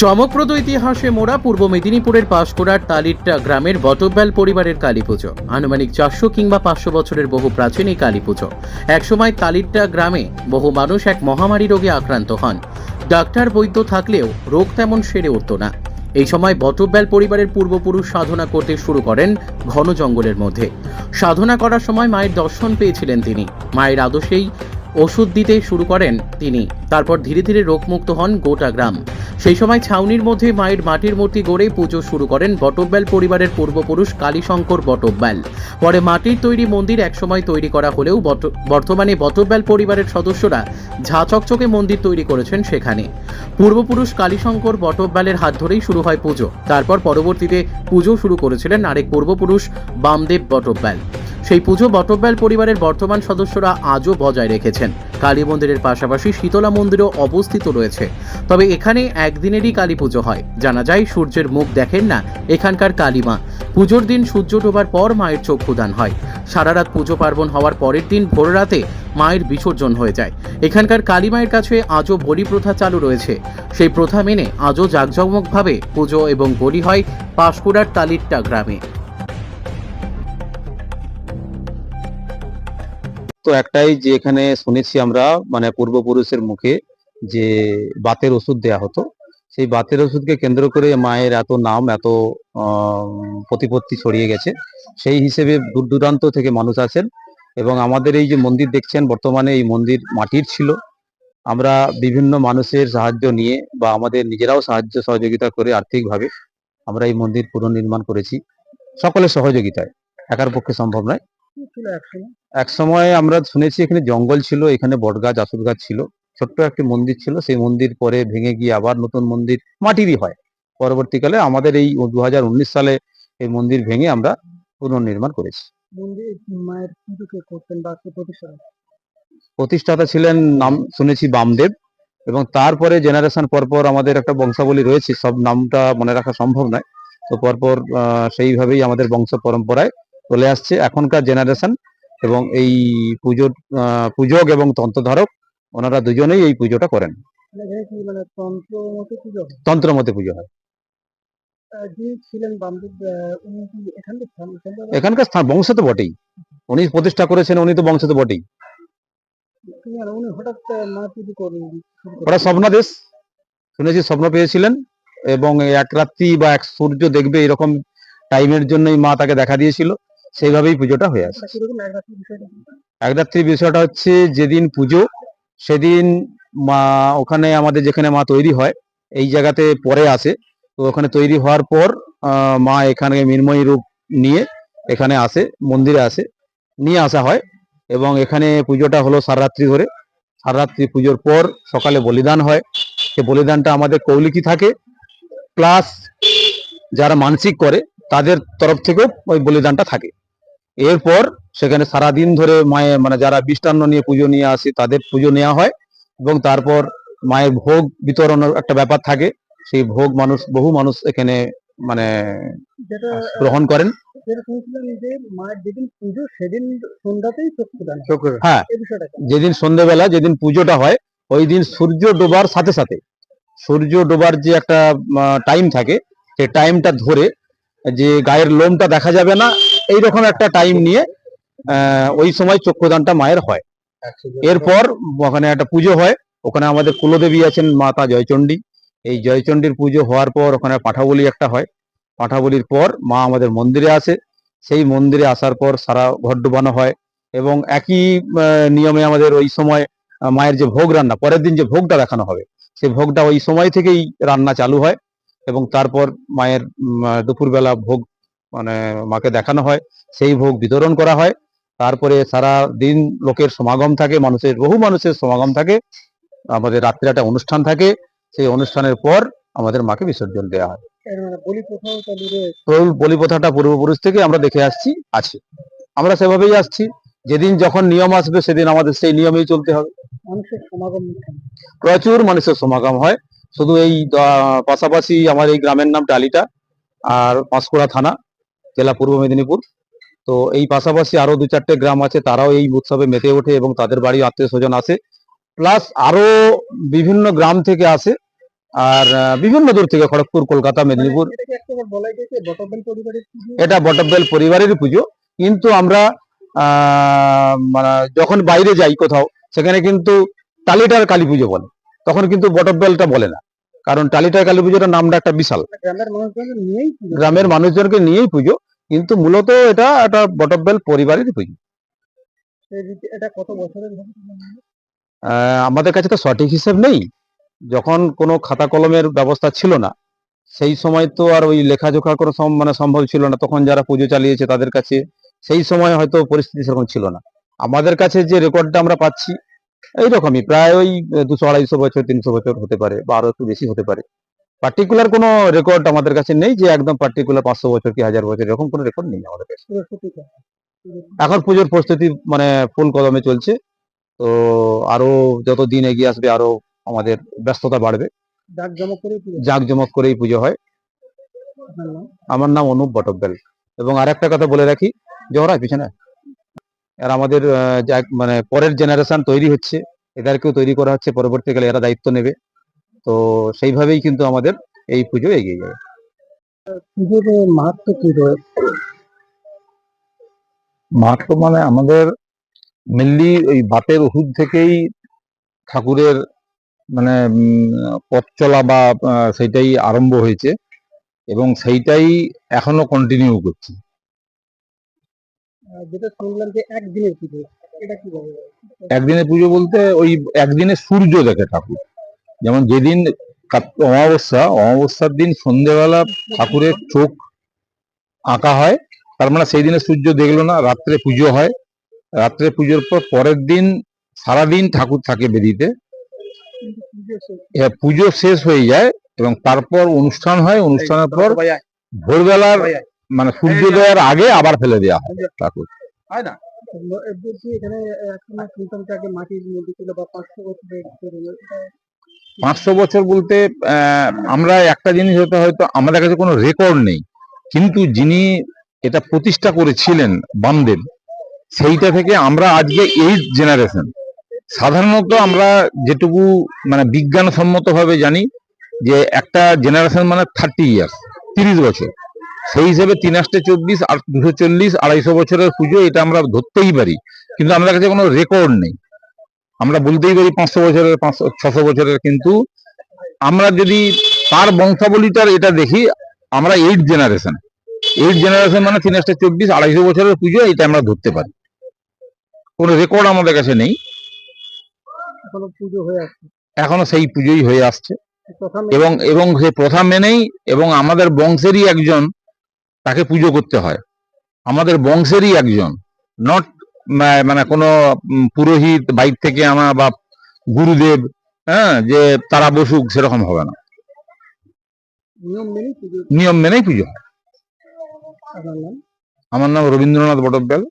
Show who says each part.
Speaker 1: চমকপ্রদ ইতিহাসে মোড়া পূর্ব মেদিনীপুরের পাঁশকুড়ার তালিরটা গ্রামের বটব্যাল পরিবারের কালী পুজো আনুমানিক চারশো কিংবা পাঁচশো বছরের বহু প্রাচীন এই কালী পুজো একসময় তালিরটা গ্রামে বহু মানুষ এক মহামারী রোগে আক্রান্ত হন। ডাক্তার বৈদ্য থাকলেও রোগ তেমন সেরে উঠত না। এই সময় বটব্যাল পরিবারের পূর্বপুরুষ সাধনা করতে শুরু করেন ঘন জঙ্গলের মধ্যে। সাধনা করার সময় মায়ের দর্শন পেয়েছিলেন তিনি। মায়ের আদর্শেই ওষুধ দিতে শুরু করেন তিনি। তারপর ধীরে ধীরে রোগমুক্ত হন গোটা গ্রাম। সেই সময় ছাউনির মধ্যে মায়ের মাটির মূর্তি গড়ে পুজো শুরু করেন বটব্যাল পরিবারের পূর্বপুরুষ কালীশঙ্কর বটব্যাল। পরে মাটির তৈরি মন্দির একসময় তৈরি করা হলেও বর্তমানে বটব্যাল পরিবারের সদস্যরা ঝা চকচকে মন্দির তৈরি করেছেন সেখানে। পূর্বপুরুষ কালীশঙ্কর বটব্যালের হাত ধরেই শুরু হয় পুজো। তারপর পরবর্তীতে পুজো শুরু করেছিলেন আরেক পূর্বপুরুষ বামদেব বটব্যাল। সেই পুজো বটব্যাল পরিবারের বর্তমান সদস্যরা আজও বজায় রেখেছেন। কালী মন্দিরের পাশাপাশি শীতলা মন্দিরও অবস্থিত রয়েছে। তবে এখানে একদিনেরই কালী পুজো হয়। জানা যায়, সূর্যের মুখ দেখেন না এখানকার কালীমা পুজোর দিন সূর্য ডোবার পর মায়ের চক্ষুদান হয়। সারা রাত পুজো পার্বণ হওয়ার পরের দিন ভোর রাতে মায়ের বিসর্জন হয়ে যায়। এখানকার কালী মায়ের কাছে আজও বলি প্রথা চালু রয়েছে। সেই প্রথা মেনে আজও জাঁকজমকভাবে পুজো এবং বলি হয় পাঁশকুড়ার তালিট্টা গ্রামে।
Speaker 2: তো একটাই যে এখানে শুনেছি আমরা মানে পূর্বপুরুষের মুখে যে বাতের ওষুধ দেয়া হতো। সেই বাতের ওষুধকে কেন্দ্র করে মায়ের এত নাম, এত প্রতিপত্তি ছড়িয়ে গেছে। সেই হিসেবে দূর দূরান্ত থেকে মানুষ আসেন এবং আমাদের এই যে মন্দির দেখছেন, বর্তমানে এই মন্দির মাটির ছিল। আমরা বিভিন্ন মানুষের সাহায্য নিয়ে বা আমাদের নিজেরাও সাহায্য, সহযোগিতা করে আর্থিকভাবে আমরা এই মন্দির পুনর্নির্মাণ করেছি। সকলের সহযোগিতায়, একার পক্ষে সম্ভব নয়। এক সময় আমরা শুনেছি এখানে জঙ্গল ছিল এখানে বটগাছ আশুর গাছ ছিল। ছোট্ট একটি মন্দির ছিল সেই মন্দির পরে ভেঙে গিয়ে আবার নতুন মন্দির মাটিরই হয়। পরবর্তীকালে আমাদের এই দুহাজার উনিশ সালে এই মন্দির ভেঙে আমরা পুনর্নির্মাণ করেছি। প্রতিষ্ঠাতা ছিলেন নাম শুনেছি বামদেব এবং তারপরে জেনারেশন পরপর আমাদের একটা বংশাবলী রয়েছে সব নামটা মনে রাখা সম্ভব নয়। তো পরপর আহ, সেইভাবেই আমাদের বংশ পরম্পরায় চলে আসছে এখনকার জেনারেশন এবং এই পুজোর পূজক এবং তন্ত্রধারক ওনারা দুজনেই এই পুজোটা করেন।
Speaker 3: মানে মানে তন্ত্র পুজো হয়?
Speaker 2: হয়।
Speaker 3: এখানকার স্থান
Speaker 2: বংশ তো বটেই। উনি প্রতিষ্ঠা করেছেন উনি তো বংশ তো বটেই। ওরা স্বপ্নাদেশ শুনেছি স্বপ্ন পেয়েছিলেন এবং এক রাত্রি বা এক সূর্য দেখবে এরকম টাইমের জন্যই মা তাকে দেখা দিয়েছিল। সেইভাবেই পুজোটা হয়ে আসে।
Speaker 3: এটা কীরকম এক রাত্রির বিষয়টা
Speaker 2: হচ্ছে যেদিন পুজো, সেদিন মা, ওখানে আমাদের যেখানে মা তৈরি হয়, এই জায়গাতে পরে আসে। তো ওখানে তৈরি হওয়ার পর মা এখানে মৃন্ময়ী রূপ নিয়ে এখানে আসে, মন্দিরে আসে, নিয়ে আসা হয় এবং এখানে পুজোটা হলো সারারাত্রি ধরে। সারারাত্রি পুজোর পর সকালে বলিদান হয়। সে বলিদানটা আমাদের কৌলিকি থাকে। প্লাস যারা মানসিক করে তাদের তরফ থেকেও ওই বলিদানটা থাকে। এরপর সেখানে সারা দিন ধরে মায়ের মানে যারা মিষ্টান্ন নিয়ে পুজো নিয়ে আসে তাদের পুজো নেওয়া হয় এবং তারপর মায়ের ভোগ বিতরণের একটা ব্যাপার থাকে। সেই ভোগ মানুষ বহু মানুষ এখানে মানে গ্রহণ করেন। হ্যাঁ? যেদিন সন্ধ্যেবেলা যেদিন পুজোটা হয় ওই দিন সূর্য ডোবার সাথে সাথে। সূর্য ডোবার যে একটা টাইম থাকে সেই টাইমটা ধরে যে গায়ের লোমটা দেখা যাবে না এই রকম একটা টাইম নিয়ে ওই সময় চক্ষুদানটা মায়ের হয়। এরপর ওখানে একটা পুজো হয়। ওখানে আমাদের কুলদেবী আছেন মাতা জয়চণ্ডী। এই জয়চণ্ডীর পুজো হওয়ার পর ওখানে পাঠাবলি একটা হয়। পাঠাবলির পর মা আমাদের মন্দিরে আসে। সেই মন্দিরে আসার পর সারা ঘর ডুবানো হয় এবং একই নিয়মে আমাদের ওই সময় মায়ের যে ভোগ রান্না পরের দিন যে ভোগটা দেখানো হবে সেই ভোগটা ওই সময় থেকেই রান্না চালু হয়। এবং তারপর মায়ের দুপুরবেলা ভোগ মানে মাকে দেখানো হয় সেই ভোগ বিতরণ করা হয়। তারপরে সারা দিন লোকের সমাগম থাকে মানুষের বহু মানুষের সমাগম থাকে। আমাদের রাত্রে একটা অনুষ্ঠান থাকে সেই অনুষ্ঠানের পর আমাদের মাকে বিসর্জন দেওয়া হয়।
Speaker 3: এর মানে বলি প্রথাও চালু
Speaker 2: বলি প্রথাটা পূর্বপুরুষ থেকে আমরা দেখে আসছি আছে। আমরা সেভাবেই আসছি। যেদিন যখন নিয়ম আসবে সেদিন আমাদের সেই নিয়মেই চলতে হবে।
Speaker 3: মানুষের সমাগম
Speaker 2: প্রচুর মানুষের সমাগম হয়। শুধু এই পাশাপাশি আমার এই গ্রামের নাম টালিটা আর পাঁশকুড়া থানা, জেলা পূর্ব মেদিনীপুর। তো এই পাশাপাশি আরও দু চারটে গ্রাম আছে, তারাও এই উৎসবে মেতে ওঠে এবং তাদের বাড়ি আত্মীয় স্বজন আসে। প্লাস আরও বিভিন্ন গ্রাম থেকে আসে, আর বিভিন্ন দূর থেকে খড়গপুর, কলকাতা, মেদিনীপুর।
Speaker 3: এটা বটবেল পরিবারের পুজো,
Speaker 2: কিন্তু আমরা মানে যখন বাইরে যাই কোথাও, সেখানে কিন্তু টালিটার কালী পুজো বলে। তখন কিন্তু বটবেলটা বলে না। কারণ টালিটা কালী পুজোটার নামটা একটা বিশাল।
Speaker 3: গ্রামের
Speaker 2: মানুষজনকে নিয়েই পুজো। কিন্তু মূলত এটা একটা বটবেল পরিবারেরই পুজো।
Speaker 3: এটা কত বছরের
Speaker 2: আমাদের কাছে তো সঠিক হিসেব নেই। যখন কোনো খাতা কলমের ব্যবস্থা ছিল না সেই সময় তো আর ওই লেখাজোখা করে মানে সম্ভব ছিল না। তখন যারা পুজো চালিয়েছে তাদের কাছে সেই সময় হয়তো পরিস্থিতি সেরকম ছিল না। আমাদের কাছে যে রেকর্ডটা আমরা পাচ্ছি এইরকমই প্রায় ওই দুশো আড়াইশো বছর তিনশো বছর হতে পারে বা আরও একটু বেশি হতে পারে। পার্টিকুলার কোনো রেকর্ড আমাদের কাছে নেই যে একদম পার্টিকুলার পাঁচশো বছর কি হাজার বছর এরকম কোনো রেকর্ড নেই আমাদের কাছে। এখন পুজোর প্রস্তুতি মানে ফুল কদমে চলছে। তো আরও যত দিন এগিয়ে আসবে আরও আমাদের ব্যস্ততা বাড়বে। জাঁকজমক করেই পুজো হয়। আমার নাম অনুপ বটব্বেল এবং আর একটা কথা বলে রাখি জহরা পিছনে আর আমাদের মানে পরের জেনারেশন তৈরি হচ্ছে এদেরকেও তৈরি করা হচ্ছে পরবর্তীকালে এরা দায়িত্ব নেবে। তো সেইভাবেই কিন্তু আমাদের এই পুজো এগিয়ে যাবে।
Speaker 3: পুজোর মাহাত্ম কি রয়েছে?
Speaker 4: মাহাত্ম মানে আমাদের মেনলি ওই বাতের ওষুধ থেকেই ঠাকুরের মানে পথ চলা বা সেইটাই আরম্ভ হয়েছে। এবং সেইটাই এখনও কন্টিনিউ করছি।
Speaker 3: যেটা শুনলাম যে একদিনের পুজো এটা কি বলব
Speaker 4: একদিনে পুজো বলতে ওই একদিনে সূর্য দেখে ঠাকুর। যেমন যেদিন অমাবস্যা অমাবস্যার দিন সন্ধেবেলা ঠাকুরের চোখ আঁকা হয় তার মানে সেই দিনে সূর্য দেখল না রাত্রে পুজো হয়। রাত্রে পুজোর পর পরের দিন সারাদিন ঠাকুর থাকে বেদিতে।
Speaker 3: পুজো শেষ
Speaker 4: হয়ে যায় এবং তারপর অনুষ্ঠান হয়। অনুষ্ঠানের পর ভোরবেলার মানে সূর্যোদয়ের আগে আবার ফেলে দেওয়া হয় ঠাকুর।
Speaker 3: ম- না? এখানে এখন শুনতাম যে আগে মাটির মধ্যে ছিল বা পাঁচশো বছরের
Speaker 4: পাঁচশো বছর বলতে আমরা একটা জিনিস হয়তো হয়তো আমাদের কাছে কোনো রেকর্ড নেই। কিন্তু যিনি এটা প্রতিষ্ঠা করেছিলেন বামদেব সেইটা থেকে আমরা আজকে এইট জেনারেশন সাধারণত আমরা যেটুকু মানে বিজ্ঞানসম্মত ভাবে জানি যে একটা জেনারেশন মানে থার্টি ইয়ার্স তিরিশ বছর। সেই হিসেবে তিন আষ্টে চব্বিশ আর দুশো চল্লিশ আড়াইশো বছরের পুজো এটা আমরা ধরতেই পারি। কিন্তু আমাদের কাছে কোনো রেকর্ড নেই। আমরা বলতেই পারি পাঁচশো বছরের পাঁচশো ছশো বছরের কিন্তু আমরা যদি তার বংশাবলীটার এটা দেখি আমরা এইট জেনারেশন এইট জেনারেশন মানে তিন একটা চব্বিশ আড়াইশো বছরের পুজো এটা আমরা ধরতে পারি। কোনো রেকর্ড আমাদের কাছে নেই।
Speaker 3: হয়ে
Speaker 4: এখনও সেই পুজোই হয়ে আসছে। এবং এবং সে প্রথা মেনেই এবং আমাদের বংশেরই একজন তাকে পুজো করতে হয়। আমাদের বংশেরই একজন। নট মানে কোনো পুরোহিত বাইর থেকে আনা বা গুরুদেব হ্যাঁ যে তারা বসুক সেরকম হবে না।
Speaker 3: নিয়ম মেনেই পুজো।
Speaker 4: নিয়ম মেনেই পুজো হয়। আমার নাম রবীন্দ্রনাথ বটব্যাল।